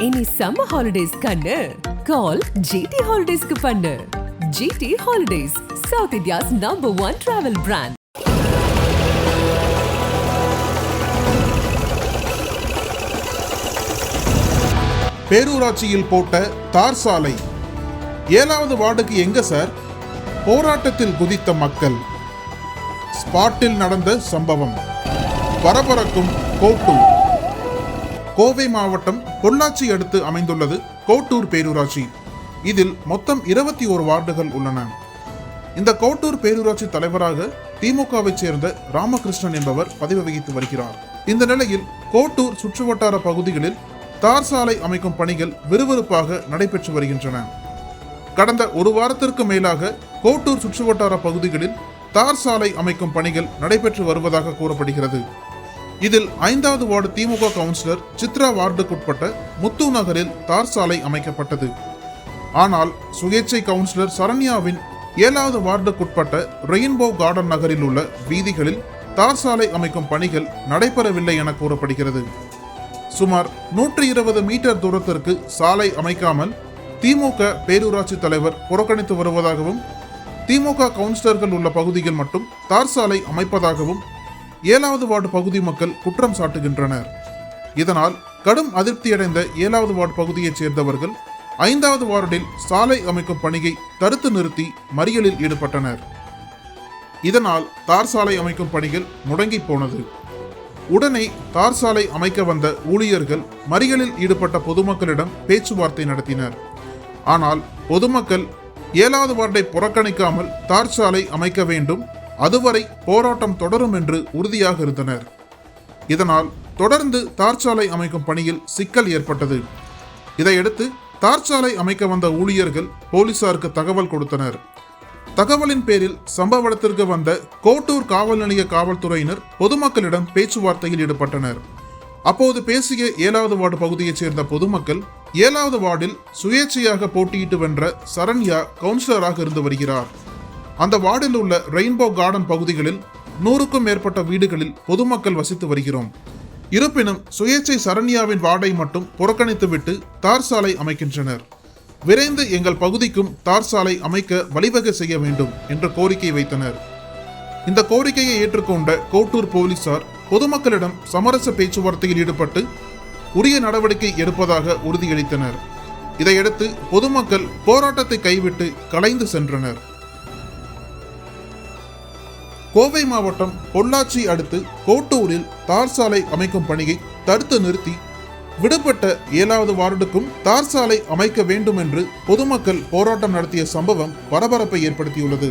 இனி summer holidays கண்ணு. கால் GT ஹாலிடேஸ்க்கு பண்ணு. GT holidays south India's number one travel brand பேரூராட்சியில் போட்ட தார் சாலை. ஏழாவது வார்டுக்கு எங்க சார்? போராட்டத்தில் குதித்த மக்கள். ஸ்பாட்டில் நடந்த சம்பவம். பரபரக்கும் கோட்டூர் கோவை மாவட்டம் பொள்ளாச்சி அடுத்து அமைந்துள்ளது கோட்டூர் பேரூராட்சி. இதில் மொத்தம் இருபத்தி ஓரு வார்டுகள் உள்ளன. இந்த கோட்டூர் பேரூராட்சி தலைவராக திமுகவைச் சேர்ந்த ராமகிருஷ்ணன் என்பவர் பதவி வகித்து வருகிறார். இந்த நிலையில் கோட்டூர் சுற்றுவட்டார பகுதிகளில் தார் சாலை அமைக்கும் பணிகள் விறுவிறுப்பாக நடைபெற்று வருகின்றன. கடந்த ஒரு வாரத்திற்கு மேலாக கோட்டூர் சுற்றுவட்டார பகுதிகளில் தார் சாலை அமைக்கும் பணிகள் நடைபெற்று வருவதாக கூறப்படுகிறது. இதில் ஐந்தாவது வார்டு திமுக கவுன்சிலர் சித்ரா வார்டுக்குட்பட்ட முத்து நகரில் தார் சாலை அமைக்கப்பட்டது. ஆனால் சுயேட்சை கவுன்சிலர் சரண்யாவின் ஏழாவது வார்டுக்குட்பட்ட ரெயின்போ கார்டன் நகரில் உள்ள வீதிகளில் தார் சாலை அமைக்கும் பணிகள் நடைபெறவில்லை என கூறப்படுகிறது. சுமார் நூற்றி இருபது மீட்டர் தூரத்திற்கு சாலை அமைக்காமல் திமுக பேரூராட்சி தலைவர் புறக்கணித்து வருவதாகவும் திமுக கவுன்சிலர்கள் உள்ள பகுதியில் மட்டும் தார் சாலை அமைப்பதாகவும் ஏழாவது வார்டு பகுதி மக்கள் குற்றம் சாட்டுகின்றனர். இதனால் கடும் அதிருப்தியடைந்த ஏழாவது வார்டு பகுதியைச் சேர்ந்தவர்கள் ஐந்தாவது வார்டில் சாலை அமைக்கும் பணியை தடுத்து நிறுத்தி மறியலில் ஈடுபட்டனர். இதனால் தார் சாலை அமைக்கும் பணிகள் முடங்கி போனது. உடனே தார் சாலை அமைக்க வந்த ஊழியர்கள் மறியலில் ஈடுபட்ட பொதுமக்களிடம் பேச்சுவார்த்தை நடத்தினர். ஆனால் பொதுமக்கள் ஏழாவது வார்டை புறக்கணிக்காமல் தார் சாலை அமைக்க வேண்டும் அதுவரை போராட்டம் தொடரும் என்று உறுதியாக இருந்தனர். இதனால் தொடர்ந்து தார் சாலை அமைக்கும் பணியில் சிக்கல் ஏற்பட்டது. இதையடுத்து தார்ச்சாலை அமைக்க வந்த ஊழியர்கள் போலீசாருக்கு தகவல் கொடுத்தனர். தகவலின் பேரில் சம்பவ இடத்திற்கு வந்த கோட்டூர் காவல் நிலைய காவல்துறையினர் பொதுமக்களிடம் பேச்சுவார்த்தையில் ஈடுபட்டனர். அப்போது பேசிய ஏழாவது வார்டு பகுதியைச் சேர்ந்த பொதுமக்கள் ஏழாவது வார்டில் சுயேட்சையாக போட்டியிட்டு வென்ற சரண்யா கவுன்சிலராக இருந்து வருகிறார். அந்த வார்டில் உள்ள ரெயின்போ கார்டன் பகுதிகளில் நூறுக்கும் மேற்பட்ட வீடுகளில் பொதுமக்கள் வசித்து வருகிறோம். இருப்பினும் சுயேச்சை சரண்யாவின் வார்டை மட்டும் புறக்கணித்துவிட்டு தார் சாலை அமைக்கின்றனர். விரைந்து எங்கள் பகுதிக்கும் தார் சாலை அமைக்க வழிவகை செய்ய வேண்டும் என்று கோரிக்கை வைத்தனர். இந்த கோரிக்கையை ஏற்றுக்கொண்ட கோட்டூர் போலீசார் பொதுமக்களிடம் சமரச பேச்சுவார்த்தையில் ஈடுபட்டு உரிய நடவடிக்கை எடுப்பதாக உறுதியளித்தனர். இதையடுத்து பொதுமக்கள் போராட்டத்தை கைவிட்டு கலைந்து சென்றனர். கோவை மாவட்டம் பொள்ளாச்சி அடுத்து கோட்டூரில் தார் சாலை அமைக்கும் பணியை தடுத்து நிறுத்தி விடுபட்ட ஏழாவது வார்டுக்கும் தார் சாலை அமைக்க வேண்டும் என்று பொதுமக்கள் போராட்டம் நடத்திய சம்பவம் பரபரப்பை ஏற்படுத்தியுள்ளது.